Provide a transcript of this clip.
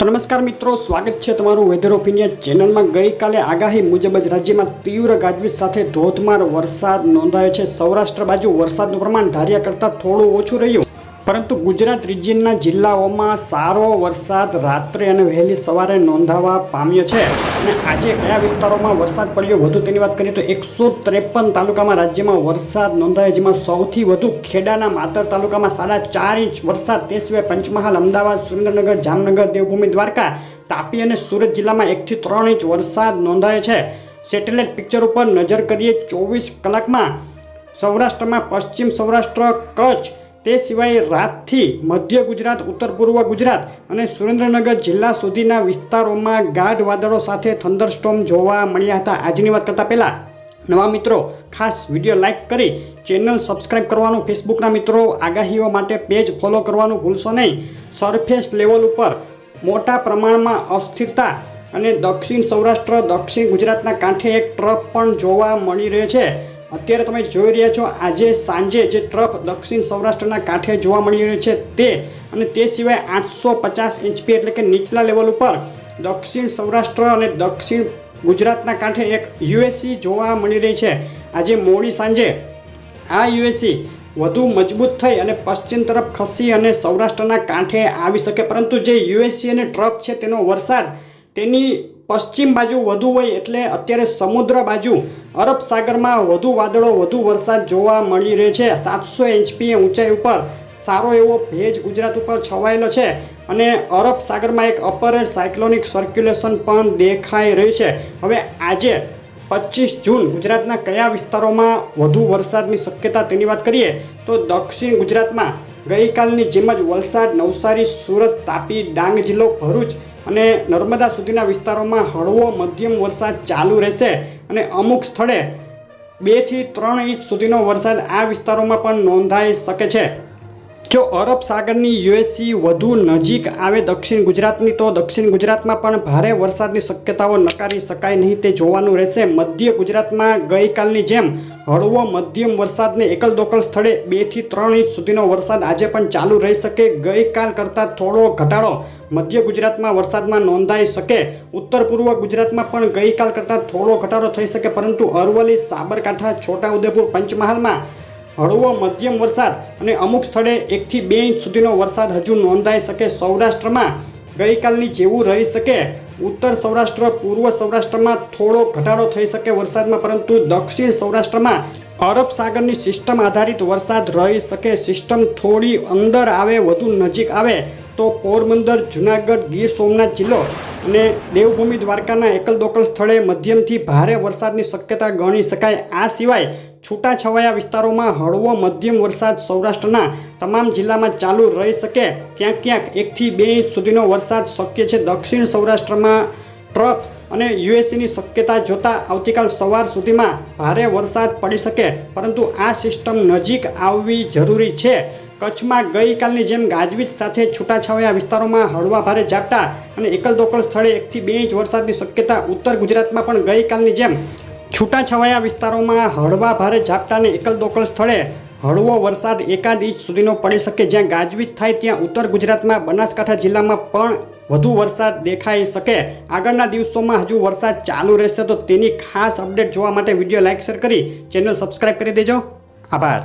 તો નમસ્કાર મિત્રો, સ્વાગત છે તમારું વેધર ઓપિનિયન ચેનલમાં. ગઈકાલે આગાહી મુજબ જ રાજ્યમાં તીવ્ર ગાજવીજ સાથે ધોધમાર વરસાદ નોંધાયો છે. સૌરાષ્ટ્ર બાજુ વરસાદનું પ્રમાણ ધાર્યા કરતાં થોડું ઓછું રહ્યું. પરંતુ ગુજરાત રિજિયનના જિલ્લાઓમાં સારો વરસાદ રાત્રે અને વહેલી સવારે નોંધાવા પામ્યો છે. અને આજે કયા વિસ્તારોમાં વરસાદ પડ્યો વધુ તેની વાત કરીએ તો એકસો ત્રેપન તાલુકામાં રાજ્યમાં વરસાદ નોંધાયો, જેમાં સૌથી વધુ ખેડાના માતર તાલુકામાં સાડા ચાર ઇંચ વરસાદ. તે સિવાય પંચમહાલ, અમદાવાદ, સુરેન્દ્રનગર, જામનગર, દેવભૂમિ, દ્વારકા, તાપી અને સુરત જિલ્લામાં એકથી ત્રણ ઇંચ વરસાદ નોંધાયો છે. સેટેલાઇટ પિક્ચર ઉપર નજર કરીએ ચોવીસ કલાકમાં સૌરાષ્ટ્રમાં પશ્ચિમ સૌરાષ્ટ્ર કચ્છ તે સિવાય રાતથી મધ્ય ગુજરાત, ઉત્તર પૂર્વ ગુજરાત અને સુરેન્દ્રનગર જિલ્લા સુધીના વિસ્તારોમાં ગાઢ વાદળો સાથે થંડરસ્ટોમ જોવા મળ્યા હતા. આજની વાત કરતાં પહેલાં નવા મિત્રો, ખાસ વીડિયો લાઇક કરી ચેનલ સબસ્ક્રાઇબ કરવાનું, ફેસબુકના મિત્રો, આગાહીઓ માટે પેજ ફોલો કરવાનું ભૂલશો નહીં. સરફેસ લેવલ ઉપર મોટા પ્રમાણમાં અસ્થિરતા અને દક્ષિણ સૌરાષ્ટ્ર, દક્ષિણ ગુજરાતના કાંઠે એક ટ્રફ પણ જોવા મળી રહે છે. અત્યારે તમે જોઈ રહ્યા છો, આજે સાંજે જે ટ્રફ દક્ષિણ સૌરાષ્ટ્રના કાંઠે જોવા મળી રહ્યો છે તે અને તે સિવાય આઠસો પચાસ ઇંચપી એટલે કે નીચલા લેવલ ઉપર દક્ષિણ સૌરાષ્ટ્ર અને દક્ષિણ ગુજરાતના કાંઠે એક યુએસસી જોવા મળી રહી છે. આજે મોડી સાંજે આ યુએસસી વધુ મજબૂત થઈ અને પશ્ચિમ તરફ ખસી અને સૌરાષ્ટ્રના કાંઠે આવી શકે, પરંતુ જે યુએસસી અને ટ્રફ છે તેનો વરસાદ તેની પશ્ચિમ બાજુ વધુ હોય એટલે અત્યારે સમુદ્ર બાજુ, અરબ સાગરમાં વધુ વાદળો, વધુ વરસાદ જોવા મળી રહે છે. સાતસો એચપી ઊંચાઈ ઉપર સારો એવો ભેજ ગુજરાત ઉપર છવાયેલો છે અને અરબ સાગરમાં એક અપર સાયક્લોનિક સર્ક્યુલેશન પણ દેખાઈ રહ્યું છે. હવે આજે પચીસ જૂન ગુજરાતના કયા વિસ્તારોમાં વધુ વરસાદની શક્યતા તેની વાત કરીએ તો દક્ષિણ ગુજરાતમાં ગઈકાલની જેમ જ વલસાડ, નવસારી, સુરત, તાપી, ડાંગ જિલ્લો, ભરૂચ અને નર્મદા સુધીના વિસ્તારોમાં હળવો મધ્યમ વરસાદ ચાલુ રહેશે અને અમુક સ્થળે બેથી ત્રણ ઇંચ સુધીનો વરસાદ આ વિસ્તારોમાં પણ નોંધાઈ શકે છે. જો અરબ સાગરની યુએસસી વધુ નજીક આવે દક્ષિણ ગુજરાતની, તો દક્ષિણ ગુજરાતમાં પણ ભારે વરસાદની શક્યતાઓ નકારી શકાય નહીં. તે જોવાનું રહેશે મધ્ય ગુજરાતમાં ગઈકાલની જેમ હળવો મધ્યમ વરસાદને એકલ દોકલ સ્થળે બેથી ત્રણ ઇંચ સુધીનો વરસાદ આજે પણ ચાલુ રહી શકે. ગઈકાલ કરતાં થોડો ઘટાડો મધ્ય ગુજરાતમાં વરસાદમાં નોંધાઈ શકે. ઉત્તર પૂર્વ ગુજરાતમાં પણ ગઈકાલ કરતાં થોડો ઘટાડો થઈ શકે, પરંતુ અરવલ્લી, સાબરકાંઠા, છોટાઉદેપુર, પંચમહાલમાં હળવો મધ્યમ વરસાદ અને અમુક સ્થળે એકથી બે ઇંચ સુધીનો વરસાદ હજુ નોંધાઈ શકે સૌરાષ્ટ્રમાં. ગઈકાલની જેવું રહી શકે. ઉત્તર સૌરાષ્ટ્ર, પૂર્વ સૌરાષ્ટ્રમાં થોડો ઘટાડો થઈ શકે વરસાદમાં, પરંતુ દક્ષિણ સૌરાષ્ટ્રમાં અરબ સાગરની સિસ્ટમ આધારિત વરસાદ રહી શકે. સિસ્ટમ થોડી અંદર આવે, વધુ નજીક આવે, તો પોરબંદર, જુનાગઢ, ગીર સોમનાથ જિલ્લો અને દેવભૂમિ દ્વારકાના એકલ દોકલ સ્થળે મધ્યમથી ભારે વરસાદની શક્યતા ગણી શકાય. આ સિવાય છૂટાછવાયા વિસ્તારોમાં હળવો મધ્યમ વરસાદ સૌરાષ્ટ્રના તમામ જિલ્લામાં ચાલુ રહી શકે ક્યાંક ક્યાંક એકથી બે ઇંચ સુધીનો વરસાદ શક્ય છે. દક્ષિણ સૌરાષ્ટ્રમાં ટ્રફ અને યુએસસીની શક્યતા જોતા આવતીકાલ સવાર સુધીમાં ભારે વરસાદ પડી શકે, પરંતુ આ સિસ્ટમ નજીક આવવી જરૂરી છે. કચ્છમાં ગઈકાલની જેમ ગાજવીજ સાથે છૂટાછવાયા વિસ્તારોમાં હળવા ભારે ઝાપટા અને એકલ દોકલ સ્થળે એકથી બે ઇંચ વરસાદની શક્યતા ઉત્તર ગુજરાતમાં પણ ગઈકાલની જેમ છૂટાછવાયા વિસ્તારોમાં હળવા ભારે ઝાપટાને એકલ દોકલ સ્થળે હળવો વરસાદ એકાદ ઇંચ સુધીનો પડી શકે જ્યાં ગાજવીજ થાય ત્યાં ઉત્તર ગુજરાતમાં, બનાસકાંઠા જિલ્લામાં પણ વધુ વરસાદ દેખાઈ શકે. આગળના દિવસોમાં હજુ વરસાદ ચાલુ રહેશે તો તેની ખાસ અપડેટ જોવા માટે વીડિયો લાઇક શેર કરી ચેનલ સબસ્ક્રાઈબ કરી દેજો. આભાર.